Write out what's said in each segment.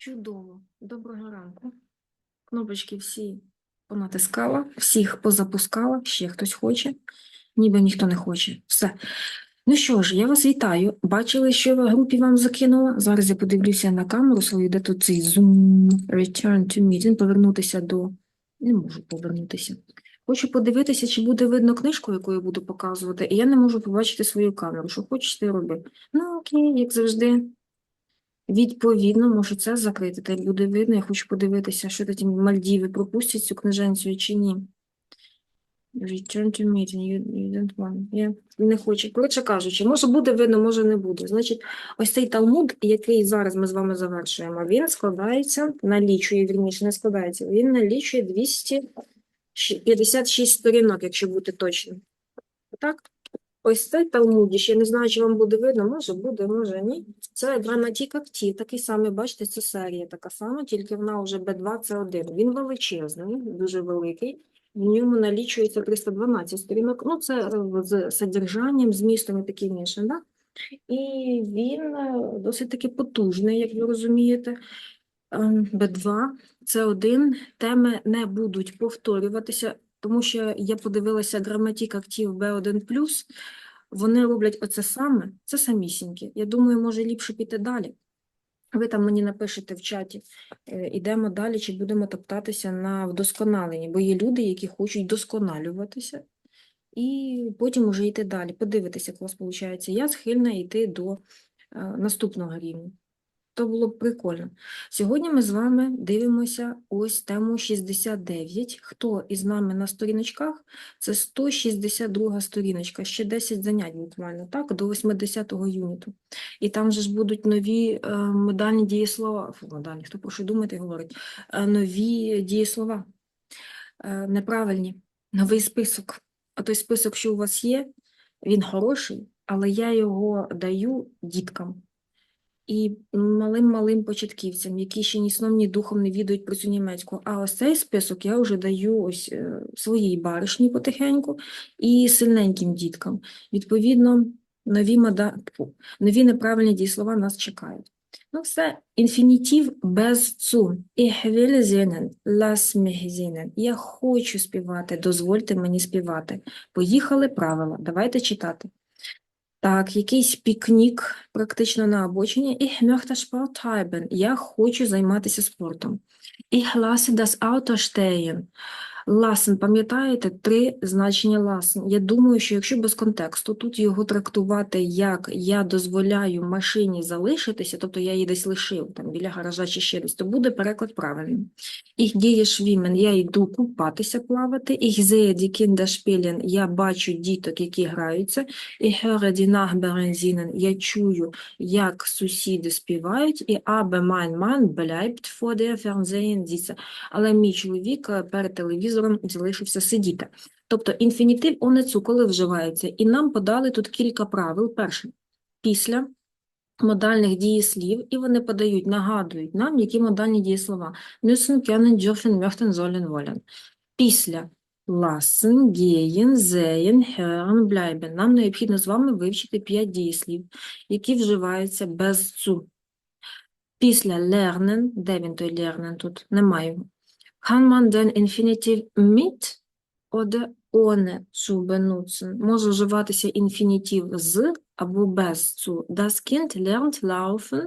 Чудово. Доброго ранку. Кнопочки всі понатискала, всіх позапускала, ще хтось хоче, ніби ніхто не хоче. Все. Ну що ж, я вас вітаю. Бачили, що в групі вам закинула? Зараз я подивлюся на камеру свою, де тут цей Zoom Return to Meeting, повернутися до... Не можу повернутися. Хочу подивитися, чи буде видно книжку, яку я буду показувати, і я не можу побачити свою камеру. Що хочеш, ти роби. Ну, окей, як завжди. Відповідно, можу це закрити, та буде видно. Я хочу подивитися, що ті Мальдіви пропустять цю книженцю чи ні. Return to meeting, you, you don't want. Я не хочу. Коротше кажучи, може буде видно, може не буде. Значить, ось цей Талмуд, який зараз ми з вами завершуємо, він складається, налічує, вірніше, не складається, він налічує 256 сторінок, якщо бути точним. Так? Ось цей Талмудіш, я не знаю, чи вам буде видно, може буде, може ні. Це граматік актів, такий самий, бачите, це серія така сама, тільки вона вже Б2, це один. Він величезний, дуже великий. В ньому налічується 312 сторінок. Ну, це е, з содержанням, змістом і таке інше, да? І він е, досить таки потужний, як ви розумієте. Ем, Б2, це один. Теми не будуть повторюватися, тому що я подивилася граматик актив Б1+, вони роблять оце саме, це самісіньке. Я думаю, може ліпше піти далі. Ви там мені напишете в чаті, е, ідемо далі, чи будемо топтатися на вдосконаленні, бо є люди, які хочуть досконалюватися, і потім уже йти далі, подивитися, як у вас виходить. Я схильна йти до е, наступного рівня. То було б прикольно. Сьогодні ми з вами дивимося ось тему 69. Хто із нами на сторіночках? Це 162 сторіночка, ще 10 занять буквально, так, до 80-го юніту. І там же ж будуть нові е, модальні дієслова, фу, модальні, хто про що думати говорить, е, нові дієслова, е, неправильні, новий список. А той список, що у вас є, він хороший, але я його даю діткам і малим-малим початківцям, які ще ні сном, ні духом не відають про цю німецьку. А ось цей список я вже даю ось е, своїй баришні потихеньку і сильненьким діткам. Відповідно, нові, мода... нові неправильні дієслова нас чекають. Ну все, інфінітив без цу. Ich will singen. Я хочу співати, дозвольте мені співати. Поїхали правила, давайте читати. Так, якийсь пікнік практично на обочині. Ich möchte Sport treiben. Я хочу займатися спортом. Ich lasse das Auto stehen. Lassen, пам'ятаєте, три значення lassen. Я думаю, що якщо без контексту тут його трактувати як я дозволяю машині залишитися, тобто я її десь лишив, там біля гаража чи ще десь, то буде переклад правильним. Ich gehe schwimmen, я йду купатися, плавати. Sehe die Kinder spielen, я бачу діток, які граються. Ich höre die я чую, як сусіди співають. І mein Mann bleibt vor der Fernsehen. Але мій чоловік е, перед телевізором залишився сидіти. Тобто інфінітив онецу, коли вживається. І нам подали тут кілька правил. Перше, після модальних дієслів, і вони подають, нагадують нам, які модальні дієслова. Müssen, können, dürfen, möchten, sollen, wollen. Після lassen, gehen, sehen, hören, bleiben. Нам необхідно з вами вивчити п'ять дієслів, які вживаються без цу. Після lernen, де він той lernen тут? Немає. Kann man den Infinitiv mit oder ohne zu benutzen? Може вживатися інфінітив з або без цу. Das Kind lernt laufen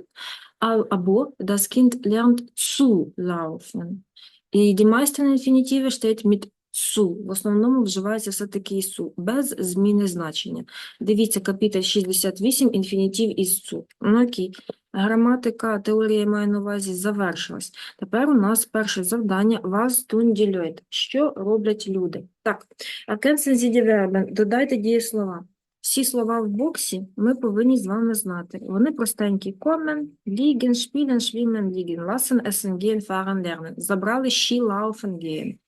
або das Kind lernt zu laufen. І die meisten Infinitive steht mit zu. В основному вживається все-таки су, без зміни значення. Дивіться, капітель 68, інфінітив із цу. Ну, окей. Граматика, теорія я маю на увазі, завершилась. Тепер у нас перше завдання «Was tun? Що роблять люди? Так, Verben, додайте дієслова. Всі слова в боксі ми повинні з вами знати. Вони простенькі. Liegen, spielen, schwimmen, liegen, lassen, essen, gehen, fahren, lernen. Забрали Ski, laufen, gehen.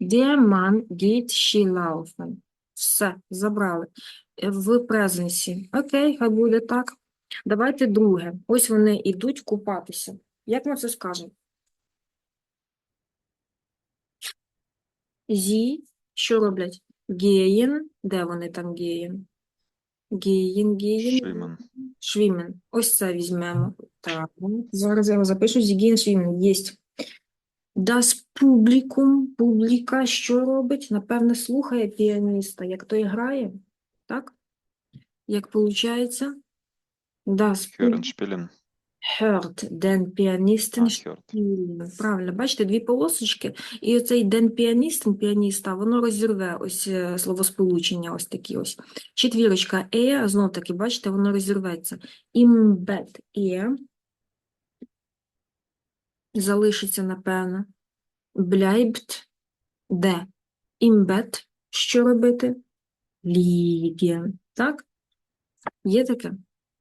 Der Mann geht Skilaufen. Все, забрали. Е, В презенсі. Окей, хай буде так. Давайте друге. Ось вони йдуть купатися. Як ми це скажемо? Зі, що роблять? Геєн. Де вони там геєн? Геєн, геєн. Schwimmen. Швімен. Ось це візьмемо. Так, зараз я його запишу. Gehen schwimmen. Єсть. Das Publikum, публіка, що робить? Напевне, слухає піаніста, як той грає, так? Як виходить? Das Hören, spielen. hört den Pianisten Ah, hört. spielen. Правильно, бачите, дві полосочки, і оцей den Pianisten, піаніста, воно розірве ось е, словосполучення, ось такі ось. Четвірочка е, знов таки, бачите, воно розірветься. Im Bett er залишиться, напевно. Bleibt де? Im Bett що робити? Liegen. Так? Є таке?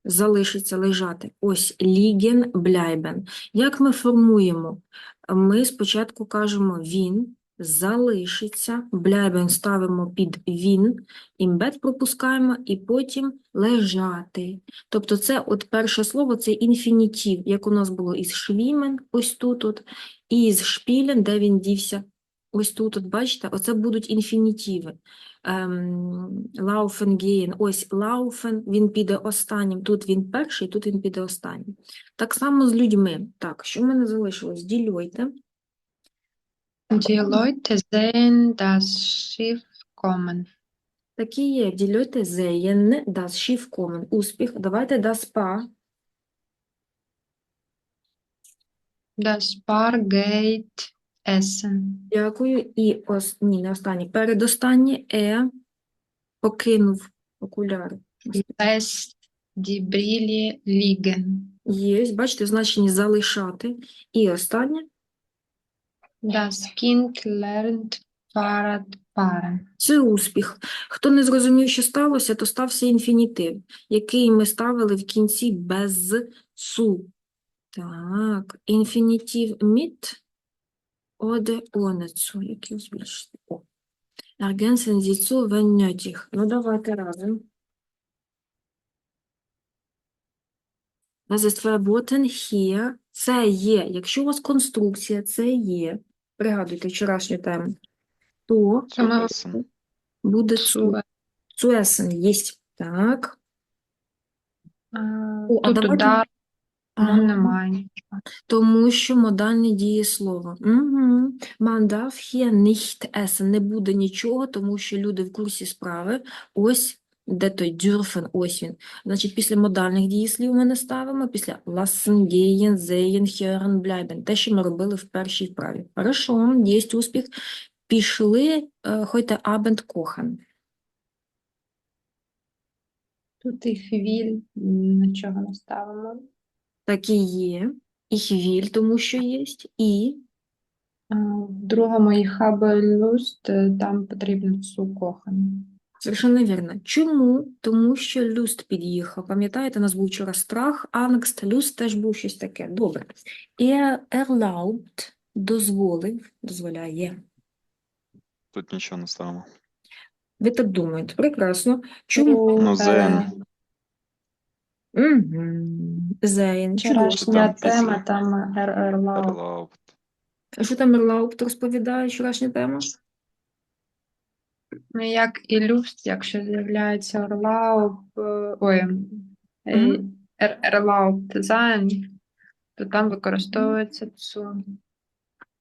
Залишиться лежати. Ось liegen, bleiben. Як ми формуємо? Ми спочатку кажемо він залишиться, bleiben ставимо під він, Bett пропускаємо і потім лежати. Тобто це от перше слово, це інфінітив, як у нас було із швімен, ось тут, от, і з шпілен, де він дівся, ось тут, от, бачите, оце будуть інфінітиви. Ем, laufen gehen, ось laufen, він піде останнім, тут він перший, тут він піде останнім. Так само з людьми. Так, що в мене залишилось? Ділюйте. Die Leute sehen das Schiff kommen. Такі є. Ділюйте sehen, das Schiff kommen. Успіх. Давайте das Paar. Das Paar geht essen. Дякую. І ос... ні, не останнє. Передостаннє е покинув окуляри. Die Brille liegen. Є, бачите, значення залишати. І останнє. Das Kind lernt Fahrrad fahren. Це успіх. Хто не зрозумів, що сталося, то стався інфінітив, який ми ставили в кінці без су. Так, інфінітив mit ohne zu. Збільшити? О. Ergänzen Sie zu. Ну, давайте разом. Verboten hier. Це є. Якщо у вас конструкція, це є. Пригадуйте вчорашню тему. То Це буде. Zu essen. Єсть. Так. О, а Тут давайте- удар, ну немає. Тому що модальне дієслово. Угу. Man darf hier nicht essen. Не буде нічого, тому що люди в курсі справи. Ось де той dürfen, ось він. Значить, після модальних дієслів ми не ставимо, після lassen, gehen, sehen, hören, bleiben. Те, що ми робили в першій вправі. Хорошо, є успіх. Пішли, е, heute Abend kochen. Тут і хвіль, нічого не ставимо. Так і є. Ich will, тому що є. І В другому і Lust, е, там потрібно zu kochen. Совершенно вірно. Чому? Тому що люст під'їхав. Пам'ятаєте, у нас був вчора страх, ангст, люст теж був щось таке. Добре. Er erlaubt, дозволив, дозволяє. Тут нічого не ставимо. Ви так думаєте? Прекрасно. Чому? Ну, Угу. Зейн. Чудово. Вчорашня Там тема, там er-. Erlaubt. А що там Ерлаупт розповідає, вчорашня тема? Ну, як і люфт, якщо з'являється е, ой, Мгм. er- Зайн, то там використовується zu.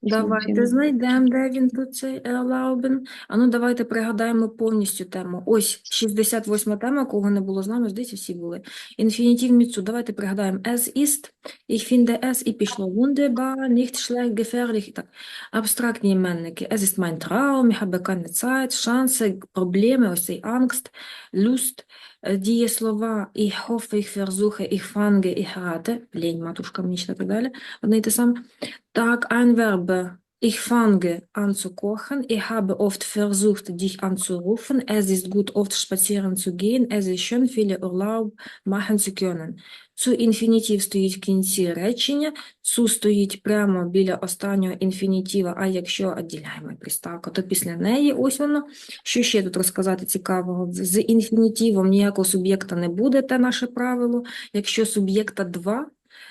Давайте знайдемо, де він тут цей erlauben. А ну давайте пригадаємо повністю тему. Ось 68 тема, кого не було з нами, здається, всі були. Інфінітив міцу. Давайте пригадаємо. Es ist, ich finde es, і пішло. Wunderbar, nicht schlecht, gefährlich. Так. Абстрактні іменники. Es ist mein Traum, ich habe keine Zeit, Chance, проблеми, ось цей Angst, Lust, Е, дієслова ich hoffe, ich versuche, ich fange, ich rate, лінь, матушка, мені і так далі. Одне й те саме. Так, ein Verb. Ich fange an zu kochen. Ich habe oft versucht, dich anzurufen. Es ist gut, oft spazieren zu gehen. Es ist schön, viele Urlaub machen zu können. Zu інфінітів стоїть в кінці речення. су стоїть прямо біля останнього інфінітива, а якщо відділяємо приставка, то після неї ось воно. Що ще тут розказати цікавого? З інфінітивом ніякого суб'єкта не буде, те наше правило. Якщо суб'єкта два,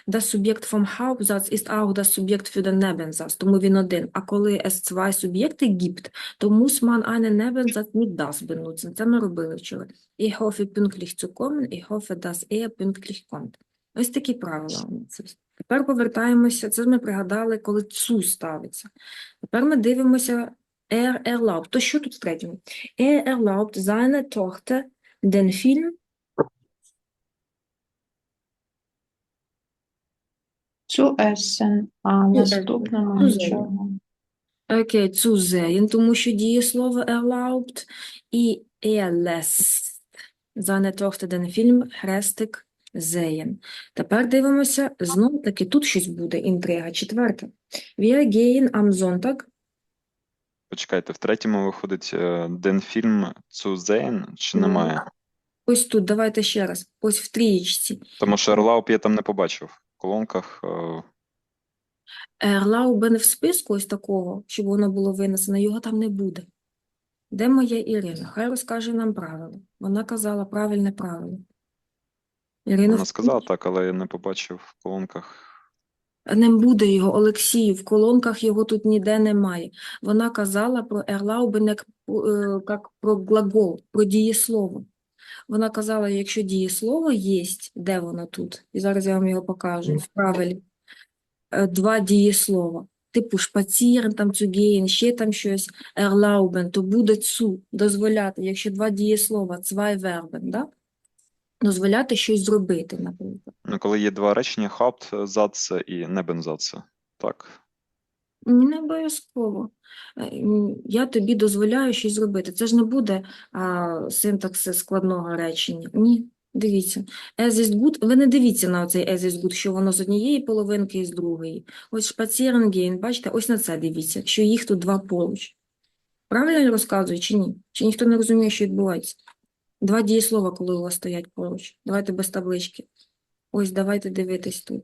Das Subjekt vom Hauptsatz ist auch das Subjekt für den Nebensatz, тому він один. А коли es zwei Subjekte gibt, то muss man einen Nebensatz mit das benutzen. Це ми робили вчора. Ich hoffe, pünktlich zu kommen. Ich hoffe, dass er pünktlich kommt. Ось такі правила. у нас. Тепер повертаємося, це ми пригадали, коли цу ставиться. Тепер ми дивимося er erlaubt. То що тут в третьому? Er erlaubt seine Tochter den Film Zu essen, а в наступному нічого. Окей, zu sehen, тому що дієслово erlaubt, і er lässt seine Tochter den Film хрестик sehen. Тепер дивимося, знов таки тут щось буде, інтрига, четверта. Wir gehen am Sonntag, Почекайте, в третьому виходить den Film zu sehen, чи немає? ось тут, давайте ще раз, ось в трієчці. Тому що Erlaubt я там не побачив. Колонках е, Erlauben не в списку ось такого, щоб воно було винесено, його там не буде. Де моя Ірина? Хай розкаже нам правило. Вона казала правильне правило. Ірина, вона сказала так, але я не побачив в колонках. Не буде його, Олексію, в колонках його тут ніде немає. Вона казала про Erlauben як, е, як про глагол, про дієслово. Вона казала, якщо дієслово є, де воно тут? І зараз я вам його покажу, в правилі. Е, Два дієслова. Типу шпацієн, там цюгейн, ще там щось, Erlauben, то буде цу, дозволяти, якщо два дієслова, zwei Verben, да? дозволяти щось зробити, наприклад. Ну, коли є два речення, Hauptsatz і Nebensatz. Так. Не обов'язково. Е, Я тобі дозволяю щось зробити. Це ж не буде а, синтаксис складного речення. Ні, дивіться. As is good, ви не дивіться на цей as is good, що воно з однієї половинки і з другої. Ось spazieren бачите, ось на це дивіться, що їх тут два поруч. Правильно я розказую чи ні? Чи ніхто не розуміє, що відбувається? Два дієслова, коли у вас стоять поруч. Давайте без таблички. Ось давайте дивитись тут.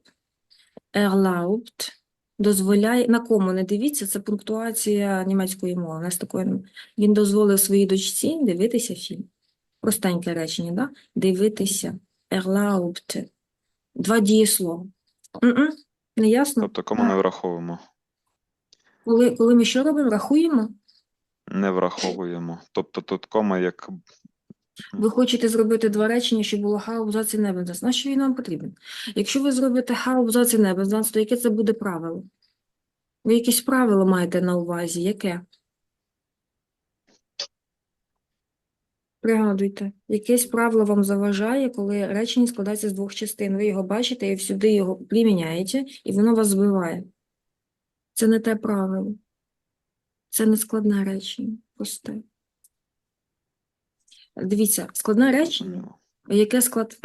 Erlaubt дозволяє, на кому не дивіться, це пунктуація німецької мови. У нас такої. Він дозволив своїй дочці дивитися фільм. Простеньке речення, да? Дивитися. Erlaubt. Два дієслова. Не ясно? Тобто, кому не враховуємо? Коли, коли ми що робимо? Рахуємо? Не враховуємо. Тобто тут кома як Ви хочете зробити два речення, щоб було хаубзац і небензац. Нащо він вам потрібен? Якщо ви зробите хаубзац і небензац, то яке це буде правило? Ви якесь правило маєте на увазі? Яке? Пригадуйте, якесь правило вам заважає, коли речення складається з двох частин. Ви його бачите і всюди його приміняєте, і воно вас збиває. Це не те правило. Це не складне речення. Просте. Дивіться, складне речення. Яке склад?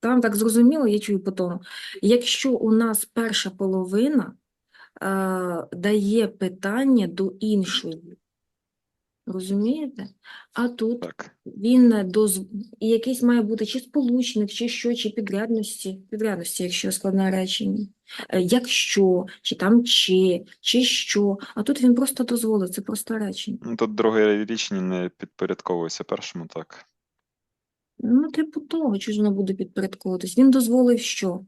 Там так зрозуміло, я чую по тому. Якщо у нас перша половина е, дає питання до іншої, розумієте? А тут Так. він доз... якийсь має бути чи сполучник, чи що, чи підрядності, підрядності, якщо складне речення. Е, Якщо, чи там чи, чи що. А тут він просто дозволив, це просто речення. Ну, тут друге річення не підпорядковується першому, так. Ну, типу того, чи ж воно буде підпорядковуватись. Він дозволив що?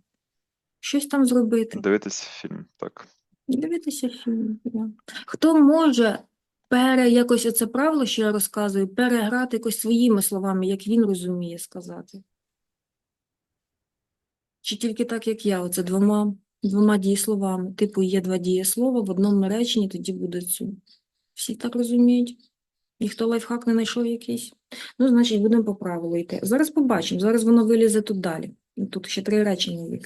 Щось там зробити. Дивитись фільм, так. Дивитися фільм. Да. Хто може пере якось оце правило, що я розказую, переграти якось своїми словами, як він розуміє сказати? Чи тільки так, як я, оце двома, двома дієсловами. Типу, є два дієслова в одному реченні, тоді буде цю. Всі так розуміють? Ніхто лайфхак не знайшов якийсь? Ну, значить, будемо по правилу йти. Зараз побачимо, зараз воно вилізе тут далі. Ну, Тут ще три речення є.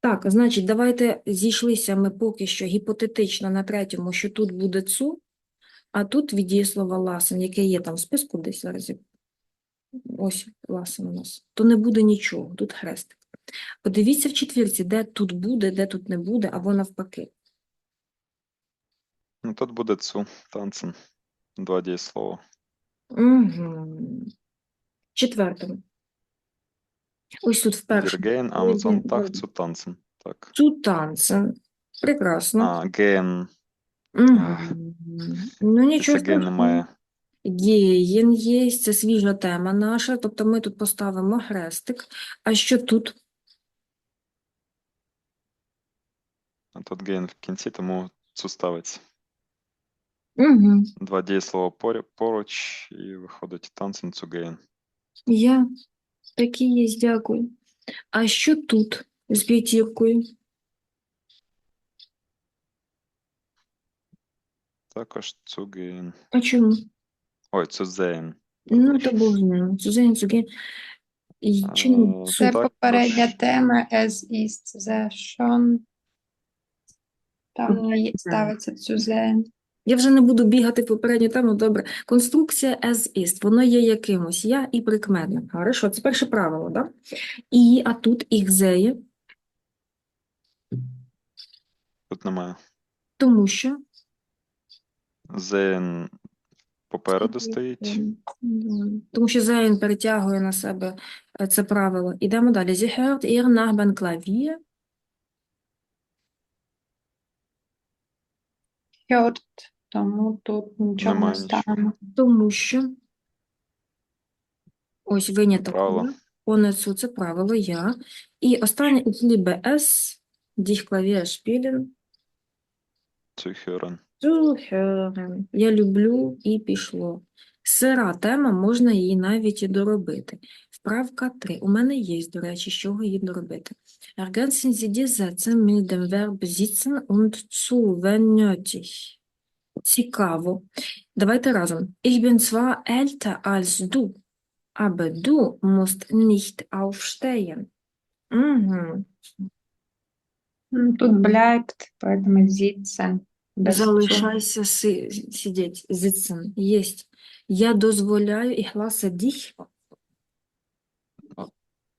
Так, значить, давайте зійшлися ми поки що гіпотетично на третьому, що тут буде цу, а тут від дієслова ласен, яке є там в списку десь зараз. Ось ласен у нас. То не буде нічого, тут хрестик. Подивіться в четвірці, де тут буде, де тут не буде, або навпаки. Ну, тут буде цу, танцем. Два дієслова. Угу. Четвертому. Ось тут вперше. Ой, Амазон, так, цу танцем. Так. Цу танцем. Прекрасно. А, ген. Мгм. Ну, нічого Це ген страшного. немає. Геєн є, це свіжа тема наша, тобто ми тут поставимо хрестик. А що тут? А тут ген в кінці, тому цу ставиться. Угу. Два дієслова поря- поруч, і виходить танцем цу гейн. Я такі є, дякую. А що тут з п'ятіркою? Також цугейн. А чому? Ой, цузейн. Ну, то був знаю. Цузен, цуген. І А, чому? Це також- попередня тема as ist the schon. Там не є- ставиться цюзен. Я вже не буду бігати в попередню тему, добре. Конструкція as is, воно є якимось. Я і прикметник. Хорошо, це перше правило, да? І, а тут їх зеє, Тут немає. тому що Зейн попереду стоїть. Тому що Зейн перетягує на себе е, це правило. Ідемо далі. Sie hört ihr Nachbarn Klavier. Hört, тому тут нічого не Немає нічого. ставимо. Тому що ось виняток. Правило. я, це правило я. І останнє ich liebe es, dich Klavier spielen, Цюхерен. zu hören. Я люблю і пішло. Сира тема, можна її навіть і доробити. Вправка 3. У мене є, до речі, з чого її доробити. Ergänzen Sie die Sätze mit dem Verb sitzen und zu, wenn nötig. Цікаво. Давайте разом. Ich bin zwar älter als du, aber du musst nicht aufstehen. Угу. Тут bleibt, поэтому sitzen. Залишайся си, сидіть, sitzen. Єсть. Я дозволяю, ich lasse dich.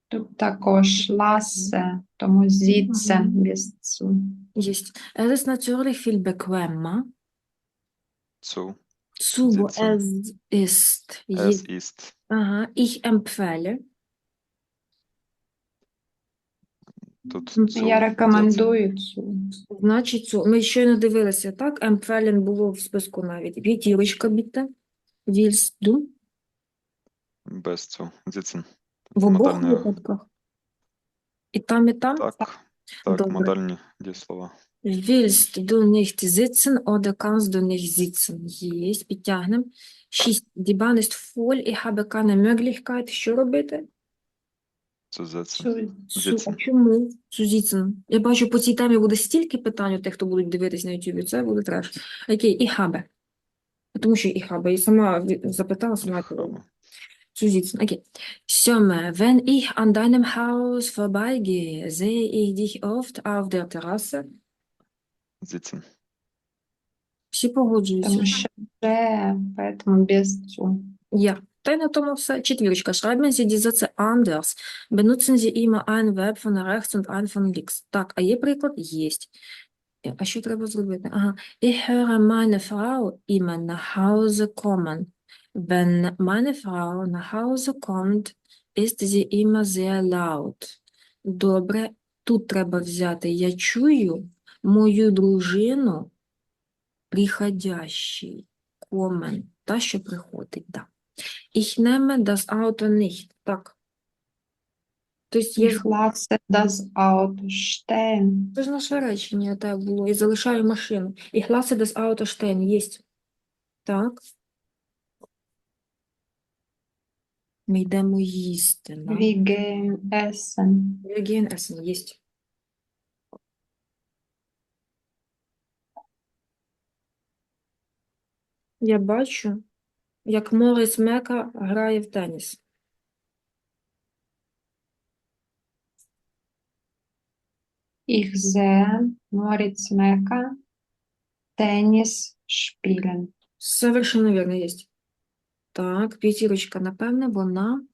Тут також lasse, тому sitzen Мгм. без. Єсть. Es ist natürlich viel bequemer. Цу. Zu, wo Sitzen. es ist. Es Є- ist. Ага. Ich empfehle. Тут М, цу. Я рекомендую цю. Значить, цю. Ми щойно дивилися, так? Empfehlen було в списку навіть. П'ятірочка, біте. Du? Без цю. Зіцен. В обох Модальне. випадках. І там, і там? Так. Так, Добре. модальні дієслова. Willst du nicht sitzen oder kannst du nicht sitzen? Єсть, підтягнемо. Шість. Die Bahn ist voll, ich habe keine Möglichkeit. Що робити? Цю. Су- Sitzen. Чому? Sitzen. Я бачу, по цій темі буде стільки питань у тих, хто будуть дивитись на YouTube. Це буде треш. Окей, ich habe. Тому що ich habe. І сама ві- запитала, сама sitzen. Okay. Sömme, wenn ich an deinem Haus vorbeigehe, sehe ich dich oft auf der Terrasse. Зіцен. Всі погоджуються. Тому що вже, поэтому без цю. Ja, та й на тому все. Четвірочка. Schreiben Sie die Sätze anders. Benutzen Sie immer ein Verb von rechts und ein von links. Так, а є приклад? Єсть. Е, А що треба зробити? Ага. Ich höre meine Frau immer nach Hause kommen. Wenn meine Frau nach Hause kommt, ist sie immer sehr laut. Добре, тут треба взяти «я чую мою дружину приходящий». Kommen. Та, що приходить, так. да. Ich nehme das Auto nicht. Так. Тобто я Ich lasse das Auto stehen. Це ж наше речення так було. І залишаю машину. Ich lasse das Auto stehen. Єсть. Так. Ми йдемо їсти. Да? Wir gehen essen. Wir gehen essen. Єсть. Я бачу, як Морис Мека грає в теніс. Ich sehe Moritz Mecker Tennis spielen. Совершенно вірно, єсть. Так, п'ятірочка, напевне, вона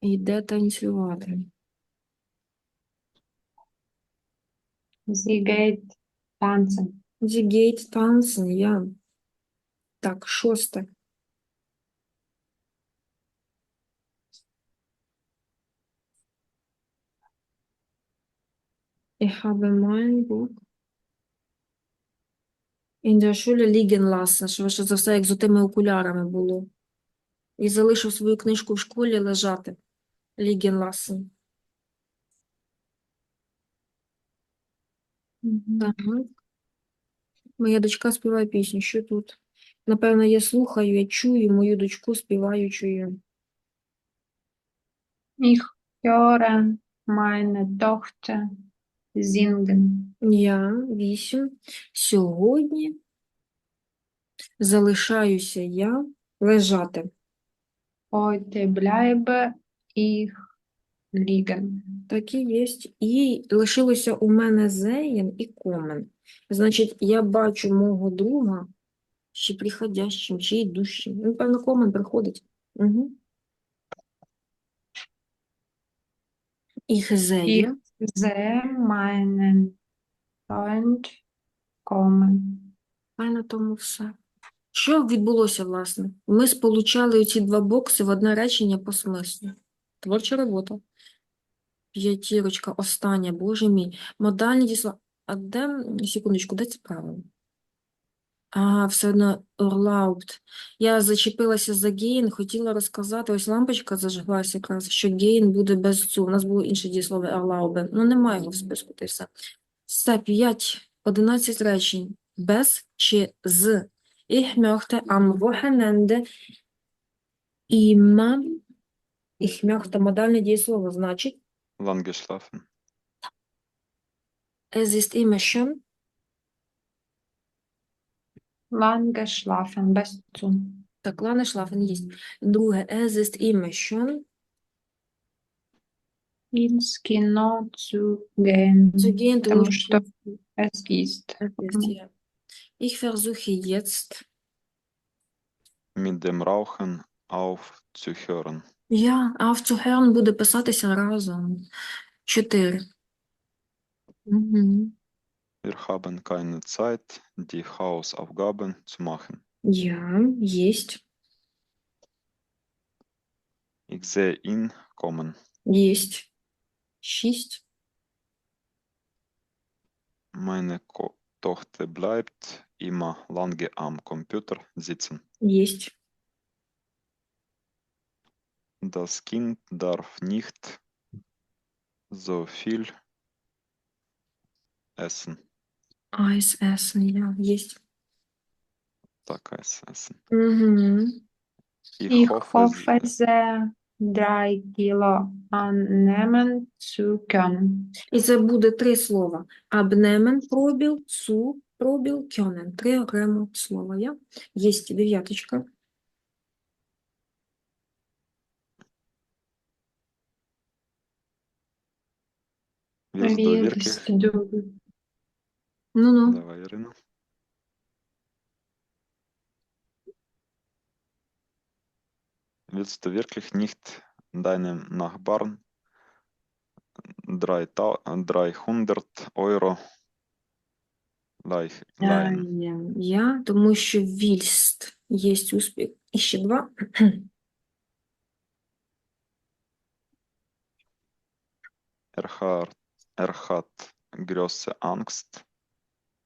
йде танцювати. Sie geht tanzen. Die geht tanzen, ja. Так, шосте. Ich habe mein Buch in der Schule liegen lassen, швидше за все, як з тими окулярами було. І залишив свою книжку в школі лежати. Liegen lassen. Так. Моя дочка співає пісню. Що тут? Напевно, я слухаю, я чую мою дочку співаючою. Ich hören meine Tochter singen. Я вісім. Сьогодні залишаюся я лежати. Heute bleibe ich liegen. Так і є. І лишилося у мене зеєн і комен. Значить, я бачу мого друга чи приходящим, чи йдущим. Ну, певно, комен приходить. Угу. Ich sehe. Ich sehe meinen Freund kommen. А на тому все. Що відбулося, власне? Ми сполучали ці два бокси в одне речення по смислу. Творча робота. П'ятірочка, остання, боже мій. Модальні дійсла. А де, секундочку, де це правило? А, все одно erlaubt. Я зачепилася за гейн, хотіла розказати, ось лампочка зажглася якраз, що гейн буде без цю. У нас було інше дієслово erlauben. Ну, немає його в списку, й все. Все, 5, 11 речень. Без чи з. Ich möchte am Wochenende immer, ich möchte модальне дієслово, значить, Lang geschlafen. es ist immer schön, Lang geschlafen, без цу. так, lange schlafen є. Друге, es ist immer schön, Ins Kino zu gehen. zu gehen, Тому тому що що es ist. es ist, ja. Ich versuche jetzt, Mit dem Rauchen aufzuhören. ja, aufzuhören буде писатися разом. Чотири. Угу. Wir haben keine Zeit, die Hausaufgaben zu machen. Ja, есть, Ich sehe ihn kommen. есть. Шість. Meine Ko Tochter bleibt immer lange am Computer sitzen. Есть. Das Kind darf nicht so viel essen. Essen, ja, есть. Так, Eis. Угу. Ich, hoffe, sehr, drei Kilo annehmen zu können. І це буде три слова. Абнемен, пробіл, цу, пробіл, кьонен. Три окремо слова. Я. Єсть дев'яточка. Willst du Ну-ну. Давай, Ірина. Willst du wirklich nicht deinem Nachbarn 3000 300 Euro leih- Е, leihen? Я, я, тому що вільст є успіх. І ще два. Er hat, er hat große Angst,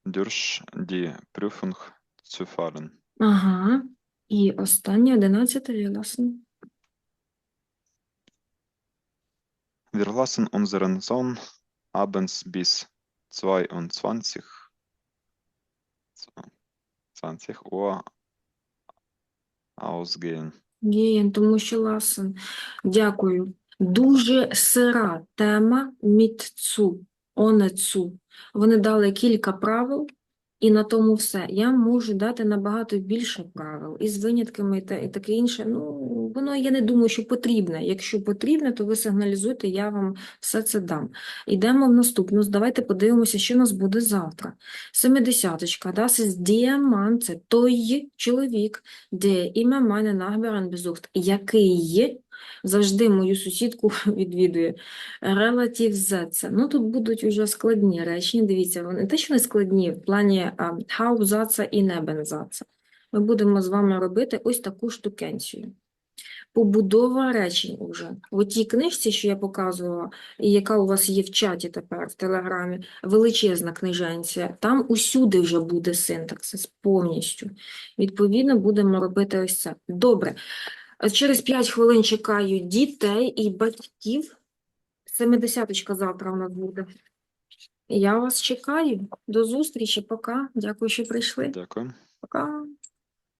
durch die Prüfung zu fallen. Ага. І останнє, одинадцяте, власне. Wir lassen unseren Sohn abends bis 22 20 Uhr ausgehen. Геєн, тому що ласен. Дякую. Дуже сира тема мітцу, онецу. Вони дали кілька правил, і на тому все. Я можу дати набагато більше правил, із винятками і, та, і таке інше. Ну, воно, я не думаю, що потрібне. Якщо потрібне, то ви сигналізуйте, я вам все це дам. Йдемо в наступну. Давайте подивимося, що нас буде завтра. Семидесяточка. Das ist der це той чоловік, де ім'я мене Nachbarn besucht, який завжди мою сусідку відвідує. Relative Sätze. Ну, тут будуть уже складні речення. Дивіться, вони те, не складні, в плані а, Hauptsatz і Nebensätze. Ми будемо з вами робити ось таку штукенцію. Побудова речень уже. В тій книжці, що я показувала, і яка у вас є в чаті тепер, в Телеграмі, величезна книженція, там усюди вже буде синтаксис повністю. Відповідно, будемо робити ось це. Добре. А Через 5 хвилин чекаю дітей і батьків. Семидесяточка завтра у нас буде. Я вас чекаю. До зустрічі. Пока. Дякую, що прийшли. Дякую. Пока.